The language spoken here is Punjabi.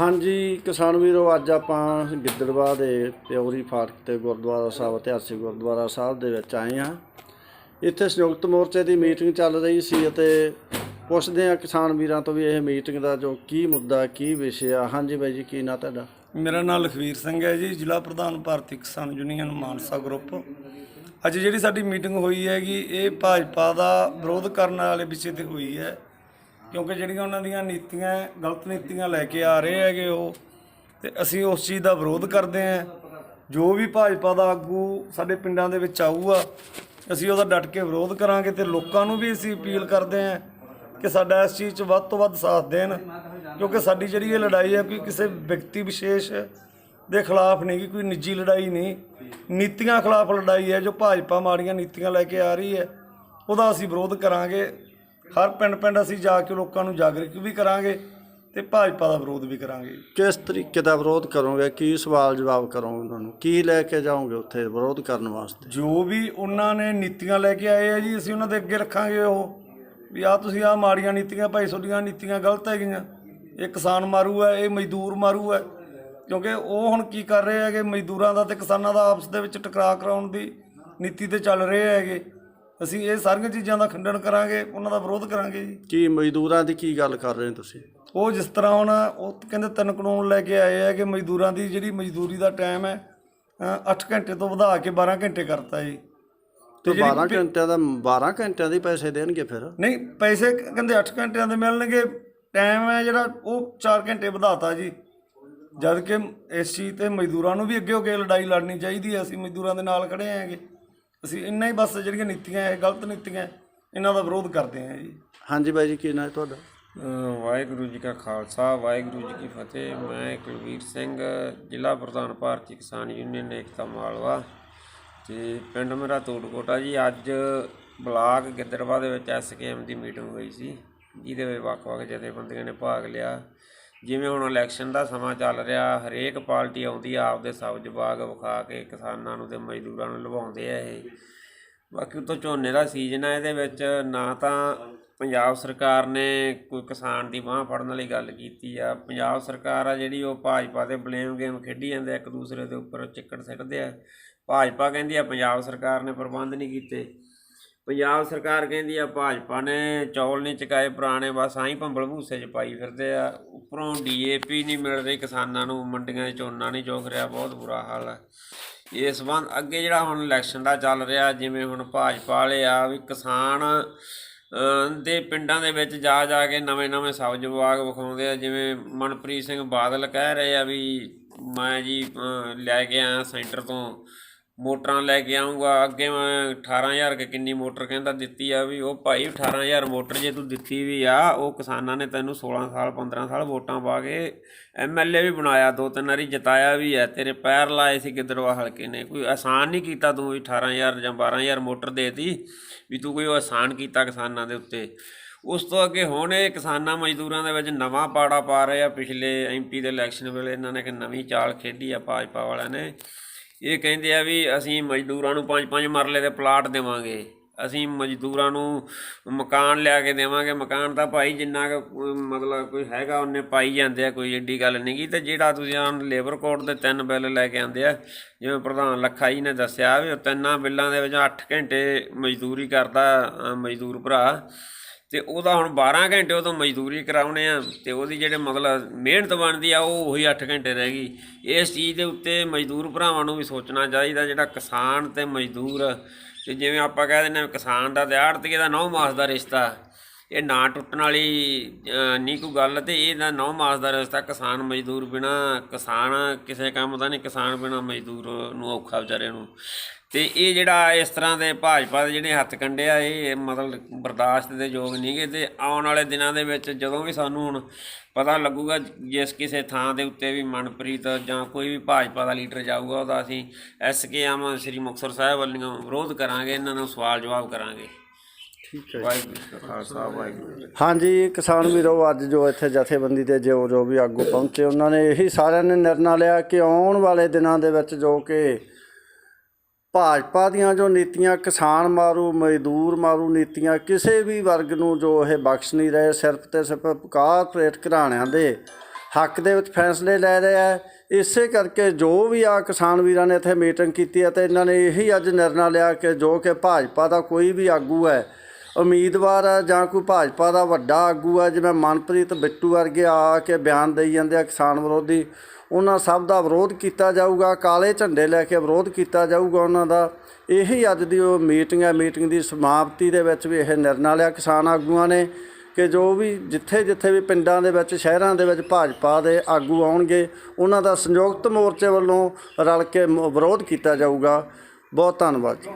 ਹਾਂਜੀ, ਕਿਸਾਨ ਵੀਰੋ, ਅੱਜ ਆਪਾਂ ਗਿੱਦੜਵਾ ਦੇ ਪਿਉਰੀ ਫਾਟਕ ਤੇ ਗੁਰਦੁਆਰਾ ਸਾਹਿਬ, ਇਤਿਹਾਸਿਕ ਗੁਰਦੁਆਰਾ ਸਾਹਿਬ ਦੇ ਵਿੱਚ ਆਏ ਹਾਂ। ਇੱਥੇ ਸੰਯੁਕਤ ਮੋਰਚੇ ਦੀ ਮੀਟਿੰਗ ਚੱਲ ਰਹੀ ਸੀ ਅਤੇ ਪੁੱਛਦੇ ਹਾਂ ਕਿਸਾਨ ਵੀਰਾਂ ਤੋਂ ਵੀ ਇਹ ਮੀਟਿੰਗ ਦਾ ਜੋ ਕੀ ਮੁੱਦਾ, ਕੀ ਵਿਸ਼ੇ ਆ। ਹਾਂਜੀ ਬਾਈ ਜੀ, ਕੀ ਨਾਂ ਤੁਹਾਡਾ? ਮੇਰਾ ਨਾਮ ਲਖਵੀਰ ਸਿੰਘ ਹੈ ਜੀ, ਜ਼ਿਲ੍ਹਾ ਪ੍ਰਧਾਨ ਭਾਰਤੀ ਕਿਸਾਨ ਯੂਨੀਅਨ ਮਾਨਸਾ ਗਰੁੱਪ। ਅੱਜ ਜਿਹੜੀ ਸਾਡੀ ਮੀਟਿੰਗ ਹੋਈ ਹੈਗੀ, ਇਹ ਭਾਜਪਾ ਦਾ ਵਿਰੋਧ ਕਰਨ ਵਾਲੇ ਵਿਸ਼ੇ ਤੇ ਹੋਈ ਹੈ। ਕਿਉਂਕਿ ਜਿਹੜੀਆਂ ਉਹਨਾਂ ਦੀਆਂ ਨੀਤੀਆਂ, ਗਲਤ ਨੀਤੀਆਂ ਲੈ ਕੇ ਆ ਰਹੇ ਹੈਗੇ ਉਹ, ਤੇ ਅਸੀਂ ਉਸ ਚੀਜ਼ ਦਾ ਵਿਰੋਧ ਕਰਦੇ ਹਾਂ। ਜੋ ਵੀ ਭਾਜਪਾ ਦਾ ਆਗੂ ਸਾਡੇ ਪਿੰਡਾਂ ਦੇ ਵਿੱਚ ਆਊਗਾ, ਅਸੀਂ ਉਹਦਾ ਡਟ ਕੇ ਵਿਰੋਧ ਕਰਾਂਗੇ ਤੇ ਲੋਕਾਂ ਨੂੰ ਵੀ ਅਸੀਂ ਅਪੀਲ ਕਰਦੇ ਹਾਂ ਕਿ ਸਾਡਾ ਇਸ ਚੀਜ਼ 'ਚ ਵੱਧ ਤੋਂ ਵੱਧ ਸਾਥ ਦੇਣ, ਕਿਉਂਕਿ ਸਾਡੀ ਜਿਹੜੀ ਇਹ ਲੜਾਈ ਹੈ ਕੋਈ ਕਿਸੇ ਵਿਅਕਤੀ ਵਿਸ਼ੇਸ਼ ਦੇ ਖਿਲਾਫ ਨਹੀਂ, ਕੋਈ ਨਿੱਜੀ ਲੜਾਈ ਨਹੀਂ। ਨੀਤੀਆਂ ਖਿਲਾਫ ਲੜਾਈ ਹੈ, ਜੋ ਭਾਜਪਾ ਮਾੜੀਆਂ ਨੀਤੀਆਂ ਲੈ ਕੇ ਆ ਰਹੀ ਹੈ, ਉਹਦਾ ਅਸੀਂ ਵਿਰੋਧ ਕਰਾਂਗੇ। ਹਰ ਪਿੰਡ ਪਿੰਡ ਅਸੀਂ ਜਾ ਕੇ ਲੋਕਾਂ ਨੂੰ ਜਾਗਰੂਕ ਵੀ ਕਰਾਂਗੇ ਤੇ ਭਾਜਪਾ ਦਾ ਵਿਰੋਧ ਵੀ ਕਰਾਂਗੇ। ਕਿਸ ਤਰੀਕੇ ਦਾ ਵਿਰੋਧ ਕਰੋਗੇ? ਕੀ ਸਵਾਲ ਜਵਾਬ ਕਰੋਗੇ ਉਹਨਾਂ ਨੂੰ ਕੀ ਲੈ ਕੇ ਜਾਓਗੇ ਉੱਥੇ ਵਿਰੋਧ ਕਰਨ ਵਾਸਤੇ? ਜੋ ਵੀ ਉਹਨਾਂ ਨੇ ਨੀਤੀਆਂ ਲੈ ਕੇ ਆਏ ਆ ਜੀ ਅਸੀਂ ਉਹਨਾਂ ਦੇ ਅੱਗੇ ਰੱਖਾਂਗੇ ਉਹ। ਵੀ ਆ ਤੁਸੀਂ ਆ ਮਾੜੀਆਂ ਨੀਤੀਆਂ ਭਾਈ ਤੁਹਾਡੀਆਂ ਨੀਤੀਆਂ ਗਲਤ ਹੈਗੀਆਂ। ਇਹ ਕਿਸਾਨ ਮਾਰੂ ਹੈ ਇਹ ਮਜ਼ਦੂਰ ਮਾਰੂ ਹੈ। ਕਿਉਂਕਿ ਉਹ ਹੁਣ ਕੀ ਕਰ ਰਹੇ ਹੈਗੇ? ਮਜ਼ਦੂਰਾਂ ਦਾ ਤੇ ਕਿਸਾਨਾਂ ਦਾ ਆਪਸ ਦੇ ਵਿੱਚ ਟਕਰਾਅ ਕਰਾਉਣ ਦੀ ਨੀਤੀ ਤੇ ਚੱਲ ਰਹੇ ਹੈਗੇ। ਅਸੀਂ ਇਹ ਸਾਰੀਆਂ ਚੀਜ਼ਾਂ ਦਾ ਖੰਡਨ ਕਰਾਂਗੇ ਉਹਨਾਂ ਦਾ ਵਿਰੋਧ ਕਰਾਂਗੇ ਜੀ। ਕੀ ਮਜ਼ਦੂਰਾਂ ਦੀ ਕੀ ਗੱਲ ਕਰ ਰਹੇ ਹੋ ਤੁਸੀਂ? ਉਹ ਜਿਸ ਤਰ੍ਹਾਂ ਹੁਣ ਉਹ ਕਹਿੰਦੇ ਤਿੰਨ ਕਾਨੂੰਨ ਲੈ ਕੇ ਆਏ ਆ ਕਿ ਮਜ਼ਦੂਰਾਂ ਦੀ ਜਿਹੜੀ ਮਜ਼ਦੂਰੀ ਦਾ ਟਾਈਮ ਹੈ 8 ਘੰਟੇ ਤੋਂ ਵਧਾ ਕੇ 12 ਘੰਟੇ ਕਰਤਾ ਜੀ। ਤੇ 12 ਘੰਟਿਆਂ ਦਾ 12 ਘੰਟਿਆਂ ਦੇ ਪੈਸੇ ਦੇਣਗੇ ਫਿਰ? ਨਹੀਂ ਪੈਸੇ ਕਹਿੰਦੇ 8 ਘੰਟਿਆਂ ਦੇ ਮਿਲਣਗੇ। ਟਾਈਮ ਹੈ ਜਿਹੜਾ ਉਹ 4 ਘੰਟੇ ਵਧਾਤਾ ਜੀ। ਜਦ ਕਿ ਇਸ ਚੀਜ਼ ਤੇ ਮਜ਼ਦੂਰਾਂ ਨੂੰ ਵੀ ਅੱਗੇ ਹੋ ਕੇ ਲੜਾਈ ਲੜਨੀ ਚਾਹੀਦੀ ਹੈ। ਅਸੀਂ ਮਜ਼ਦੂਰਾਂ ਦੇ ਨਾਲ ਖੜੇ ਆਂਗੇ ਅਸੀਂ ਇੰਨਾ ਹੀ ਬਸ ਜਿਹੜੀਆਂ ਨੀਤੀਆਂ ਇਹ ਗਲਤ ਨੀਤੀਆਂ ਇਹਨਾਂ ਦਾ ਵਿਰੋਧ ਕਰਦੇ ਹਾਂ ਜੀ। ਹਾਂਜੀ ਬਾਈ ਜੀ ਕੀ ਨਾਂ ਹੈ ਤੁਹਾਡਾ? ਵਾਹਿਗੁਰੂ ਜੀ ਕਾ ਖਾਲਸਾ ਵਾਹਿਗੁਰੂ ਜੀ ਕੀ ਫਤਿਹ। ਮੈਂ ਕੁਲਵੀਰ ਸਿੰਘ ਜ਼ਿਲ੍ਹਾ ਪ੍ਰਧਾਨ ਭਾਰਤੀ ਕਿਸਾਨ ਯੂਨੀਅਨ ਏਕਤਾ ਮਾਲਵਾ ਤੇ ਪਿੰਡ ਮੇਰਾ ਤੋੜਕੋਟਾ ਜੀ। ਅੱਜ ਬਲਾਕ ਗਿੱਦੜਵਾ ਦੇ ਵਿੱਚ ਐਸਕੇਐਮ ਦੀ ਮੀਟਿੰਗ ਹੋਈ ਸੀ ਜਿਹਦੇ ਵਿੱਚ ਵੱਖ-ਵੱਖ ਜਥੇਬੰਦੀਆਂ ਨੇ ਭਾਗ ਲਿਆ। ਜਿਵੇਂ ਹੁਣ ਇਲੈਕਸ਼ਨ ਦਾ ਸਮਾਂ ਚੱਲ ਰਿਹਾ, ਹਰੇਕ ਪਾਰਟੀ ਆਉਂਦੀ ਆ, ਆਪਦੇ ਸਬਜ਼ ਬਾਗ ਵਿਖਾ ਕੇ ਕਿਸਾਨਾਂ ਨੂੰ ਤੇ ਮਜ਼ਦੂਰਾਂ ਨੂੰ ਲਵਾਉਂਦੇ ਆ ਇਹ। ਬਾਕੀ ਉਤੋਂ ਝੋਨੇ ਦਾ ਸੀਜ਼ਨ ਆ ਇਹਦੇ ਵਿੱਚ, ਨਾ ਤਾਂ ਪੰਜਾਬ ਸਰਕਾਰ ਨੇ ਕੋਈ ਕਿਸਾਨ ਦੀ ਬਾਹ ਫੜਨ ਵਾਲੀ ਗੱਲ ਕੀਤੀ ਆ। ਪੰਜਾਬ ਸਰਕਾਰ ਆ ਜਿਹੜੀ ਉਹ ਭਾਜਪਾ ਦੇ ਬਲੇਮ ਗੇਮ ਖੇਡੀ ਜਾਂਦੇ ਆ, ਇੱਕ ਦੂਸਰੇ ਦੇ ਉੱਪਰ ਚਿੱਕੜ ਸਿੱਟਦੇ ਆ। ਭਾਜਪਾ ਕਹਿੰਦੀ ਆ, ਪੰਜਾਬ ਸਰਕਾਰ ਨੇ ਪ੍ਰਬੰਧ ਨਹੀਂ ਕੀਤੇ। ਪੰਜਾਬ ਸਰਕਾਰ ਕਹਿੰਦੀ ਆ, ਭਾਜਪਾ ਨੇ ਚੌਲ ਨਹੀਂ ਚਕਾਏ, ਪੁਰਾਣੇ ਬਸ ਆਹੀ ਭੰਬਲ ਭੂਸੇ ਚ ਪਾਈ ਫਿਰਦੇ ਆ। ਉੱਪਰੋਂ ਡੀਏਪੀ ਨਹੀਂ ਮਿਲ ਰਹੀ ਕਿਸਾਨਾਂ ਨੂੰ ਮੰਡੀਆਂ 'ਚ ਝੋਨਾ ਨਹੀਂ ਚੋਕ ਰਿਹਾ, ਬਹੁਤ ਬੁਰਾ ਹਾਲ ਹੈ ਇਸ ਸੰਬੰਧ ਅੱਗੇ ਜਿਹੜਾ ਹੁਣ ਇਲੈਕਸ਼ਨ ਦਾ ਚੱਲ ਰਿਹਾ, ਜਿਵੇਂ ਹੁਣ ਭਾਜਪਾ ਵਾਲੇ ਆ ਵੀ ਕਿਸਾਨ ਦੇ ਪਿੰਡਾਂ ਦੇ ਵਿੱਚ ਜਾ ਜਾ ਕੇ ਨਵੇਂ ਨਵੇਂ ਸਬਜ਼ ਵਿਭਾਗ ਵਿਖਾਉਂਦੇ ਆ, ਜਿਵੇਂ ਮਨਪ੍ਰੀਤ ਸਿੰਘ ਬਾਦਲ ਕਹਿ ਰਹੇ ਆ ਵੀ ਮੈਂ ਜੀ ਲੈ ਕੇ ਆਇਆ ਸੈਂਟਰ ਤੋਂ ਮੋਟਰਾਂ ਲੈ ਕੇ ਆਉਂਗਾ ਅੱਗੇ ਮੈਂ 18000 ਕਿ ਕਿੰਨੀ ਮੋਟਰ ਕਹਿੰਦਾ ਦਿੱਤੀ ਆ ਵੀ, ਉਹ ਭਾਈ 18000 ਮੋਟਰ ਜੇ ਤੂੰ ਦਿੱਤੀ ਵੀ ਆ, ਉਹ ਕਿਸਾਨਾਂ ਨੇ ਤੈਨੂੰ 16 ਸਾਲ 15 ਸਾਲ ਵੋਟਾਂ ਪਾ ਕੇ ਐਮਐਲਏ ਵੀ ਬਣਾਇਆ, ਦੋ ਤਿੰਨ ਵਾਰੀ ਜਿਤਾਇਆ ਵੀ ਹੈ ਤੇਰੇ ਪੈਰ ਲਾਏ ਸੀ ਗਿੱਦੜਵਾ ਹਲਕੇ ਨੇ, ਕੋਈ ਆਸਾਨ ਨਹੀਂ ਕੀਤਾ ਤੂੰ ਵੀ 18000 ਜਾਂ 12000 ਮੋਟਰ ਦੇਤੀ, ਵੀ ਤੂੰ ਕੋਈ ਉਹ ਆਸਾਨ ਕੀਤਾ ਕਿਸਾਨਾਂ ਦੇ ਉੱਤੇ। ਉਸ ਤੋਂ ਅੱਗੇ ਹੁਣ ਇਹ ਕਿਸਾਨਾਂ ਮਜ਼ਦੂਰਾਂ ਦੇ ਵਿੱਚ ਨਵਾਂ ਪਾੜਾ ਪਾ ਰਹੇ ਆ, ਪਿਛਲੇ ਐਮਪੀ ਦੇ ਇਲੈਕਸ਼ਨ ਵੇਲੇ ਇਹਨਾਂ ਨੇ ਇੱਕ ਨਵੀਂ ਚਾਲ ਖੇਡੀ ਆ ਭਾਜਪਾ ਵਾਲਿਆਂ ਨੇ। ਇਹ ਕਹਿੰਦੇ ਆ ਵੀ ਅਸੀਂ ਮਜ਼ਦੂਰਾਂ ਨੂੰ ਪੰਜ ਪੰਜ ਮਰਲੇ ਦੇ ਪਲਾਟ ਦੇਵਾਂਗੇ। ਅਸੀਂ ਮਜ਼ਦੂਰਾਂ ਨੂੰ ਮਕਾਨ ਲਿਆ ਕੇ ਦੇਵਾਂਗੇ। ਮਕਾਨ ਤਾਂ ਭਾਈ ਜਿੰਨਾ ਕੁ ਮਤਲਬ ਕੋਈ ਹੈਗਾ, ਉਹਨੇ ਪਾਈ ਜਾਂਦੇ ਆ, ਕੋਈ ਏਡੀ ਗੱਲ ਨਹੀਂ ਗੀ। ਤੇ ਜਿਹੜਾ ਤੁਸੀਂ ਆਨ ਲੇਬਰ ਕੋਡ ਦੇ ਤਿੰਨ ਬਿੱਲ ਲੈ ਕੇ ਆਂਦੇ ਆ, ਜਿਵੇਂ ਪ੍ਰਧਾਨ ਲੱਖਾ ਜੀ ਨੇ ਦੱਸਿਆ ਵੀ ਉਹ ਤਿੰਨਾਂ ਬਿੱਲਾਂ ਦੇ ਵਿੱਚ 8 ਘੰਟੇ ਮਜ਼ਦੂਰੀ ਕਰਦਾ ਮਜ਼ਦੂਰ ਭਰਾ। ਤੇ ਉਹਦਾ ਹੁਣ 12 ਘੰਟੇ ਉਹ ਤੋਂ ਮਜ਼ਦੂਰੀ ਕਰਾਉਣੇ ਆ ਤੇ ਉਹਦੀ ਜਿਹੜੇ ਮਤਲਬ ਮਿਹਨਤ ਬਣਦੀ ਆ ਉਹ ਉਹੀ 8 ਘੰਟੇ ਰਹਿ ਗਈ। ਇਸ ਚੀਜ਼ ਦੇ ਉੱਤੇ ਮਜ਼ਦੂਰ ਭਰਾਵਾਂ ਨੂੰ ਵੀ ਸੋਚਣਾ ਚਾਹੀਦਾ ਜਿਹੜਾ ਕਿਸਾਨ ਤੇ ਮਜ਼ਦੂਰ ਤੇ ਜਿਵੇਂ ਆਪਾਂ ਕਹਿ ਦਿੰਦੇ ਆ ਕਿਸਾਨ ਦਾ ਤੇ ਆੜਤੀਏ ਦਾ 9 ਮਾਸ ਦਾ ਰਿਸ਼ਤਾ ਇਹ ਨਾ ਟੁੱਟਣ ਵਾਲੀ ਅ, ਨਹੀਂ ਕੋਈ ਗੱਲ ਤੇ ਇਹਦਾ 9 ਮਾਸ ਦਾ ਰਿਸ਼ਤਾ ਕਿਸਾਨ ਮਜ਼ਦੂਰ ਬਿਨਾ ਕਿਸਾਨ ਕਿਸੇ ਕੰਮ ਦਾ ਨਹੀਂ ਕਿਸਾਨ ਬਿਨਾ ਮਜ਼ਦੂਰ ਨੂੰ ਔਖਾ ਵਿਚਾਰੇ ਨੂੰ। ਤੇ ਇਹ ਜਿਹੜਾ ਇਸ ਤਰ੍ਹਾਂ ਦੇ ਭਾਜਪਾ ਦੇ ਜਿਹੜੇ ਹੱਥ ਕੰਡੇ ਆ ਇਹ ਮਤਲਬ ਬਰਦਾਸ਼ਤ ਦੇ ਯੋਗ ਨਹੀਂਗੇ ਤੇ ਆਉਣ ਵਾਲੇ ਦਿਨਾਂ ਦੇ ਵਿੱਚ ਜਦੋਂ ਵੀ ਸਾਨੂੰ ਹੁਣ ਪਤਾ ਲੱਗੂਗਾ ਜਿਸ ਕਿਸੇ ਥਾਂ ਦੇ ਉੱਤੇ ਵੀ ਮਨਪ੍ਰੀਤ ਜਾਂ ਕੋਈ ਵੀ ਭਾਜਪਾ ਦਾ ਲੀਡਰ ਜਾਊਗਾ ਉਹਦਾ ਅਸੀਂ ਐਸਕੇ ਆਮ ਸ੍ਰੀ ਮੁਕਤਸਰ ਸਾਹਿਬ ਵੱਲੋਂ ਵਿਰੋਧ ਕਰਾਂਗੇ ਇਹਨਾਂ ਨੂੰ ਸਵਾਲ ਜਵਾਬ ਕਰਾਂਗੇ ਠੀਕ ਹੈ ਵਾਹਿਗੁਰੂ ਜੀ ਕਾ ਖਾਲਸਾ ਵਾਹਿਗੁਰੂ ਜੀ ਕੀ ਫਤਿਹ। ਹਾਂਜੀ ਕਿਸਾਨ ਵੀਰੋ ਅੱਜ ਜੋ ਇੱਥੇ ਜਥੇਬੰਦੀ ਦੇ ਜੋ ਜੋ ਵੀ ਆਗੂ ਪਹੁੰਚੇ ਉਹਨਾਂ ਨੇ ਇਹੀ ਸਾਰਿਆਂ ਨੇ ਨਿਰਣਾ ਲਿਆ ਕਿ ਆਉਣ ਵਾਲੇ ਦਿਨਾਂ ਦੇ ਵਿੱਚ ਜੋ ਕਿ ਭਾਜਪਾ ਦੀਆਂ ਜੋ ਨੀਤੀਆਂ, ਕਿਸਾਨ ਮਾਰੂ, ਮਜ਼ਦੂਰ ਮਾਰੂ ਨੀਤੀਆਂ, ਕਿਸੇ ਵੀ ਵਰਗ ਨੂੰ ਜੋ ਇਹ ਬਖਸ਼ ਨਹੀਂ ਰਹੇ, ਸਿਰਫ ਤੇ ਸਿਰਫ ਕਾਰਪੋਰੇਟ ਘਰਾਣਿਆਂ ਦੇ ਹੱਕ ਦੇ ਵਿੱਚ ਫੈਸਲੇ ਲੈ ਰਿਹਾ ਹੈ ਇਸੇ ਕਰਕੇ ਜੋ ਵੀ ਆ ਕਿਸਾਨ ਵੀਰਾਂ ਨੇ ਇੱਥੇ ਮੀਟਿੰਗ ਕੀਤੀ ਹੈ ਤੇ ਇਹਨਾਂ ਨੇ ਇਹੀ ਅੱਜ ਨਿਰਣਾ ਲਿਆ ਕਿ ਜੋ ਕਿ ਭਾਜਪਾ ਦਾ ਕੋਈ ਵੀ ਆਗੂ ਹੈ, ਉਮੀਦਵਾਰ ਹੈ ਜਾਂ ਕੋਈ ਭਾਜਪਾ ਦਾ ਵੱਡਾ ਆਗੂ ਹੈ ਜਿਵੇਂ ਮਨਪ੍ਰੀਤ ਬਿੱਟੂ ਵਰਗੇ ਆ ਕੇ ਬਿਆਨ ਦੇਈ ਜਾਂਦੇ ਆ ਕਿਸਾਨ ਵਿਰੋਧੀ ਉਹਨਾਂ ਸਭ ਦਾ ਵਿਰੋਧ ਕੀਤਾ ਜਾਊਗਾ, ਕਾਲੇ ਝੰਡੇ ਲੈ ਕੇ ਵਿਰੋਧ ਕੀਤਾ ਜਾਊਗਾ ਉਹਨਾਂ ਦਾ। ਇਹੀ ਅੱਜ ਦੀ ਉਹ ਮੀਟਿੰਗ ਹੈ, ਮੀਟਿੰਗ ਦੀ ਸਮਾਪਤੀ ਦੇ ਵਿੱਚ ਵੀ ਇਹ ਨਿਰਣਾ ਲਿਆ ਕਿਸਾਨ ਆਗੂਆਂ ਨੇ ਕਿ ਜੋ ਵੀ ਜਿੱਥੇ ਜਿੱਥੇ ਵੀ ਪਿੰਡਾਂ ਦੇ ਵਿੱਚ, ਸ਼ਹਿਰਾਂ ਦੇ ਵਿੱਚ ਭਾਜਪਾ ਦੇ ਆਗੂ ਆਉਣਗੇ, ਉਹਨਾਂ ਦਾ ਸੰਯੁਕਤ ਮੋਰਚੇ ਵੱਲੋਂ ਰਲ ਕੇ ਵਿਰੋਧ ਕੀਤਾ ਜਾਊਗਾ। ਬਹੁਤ ਧੰਨਵਾਦ ਜੀ।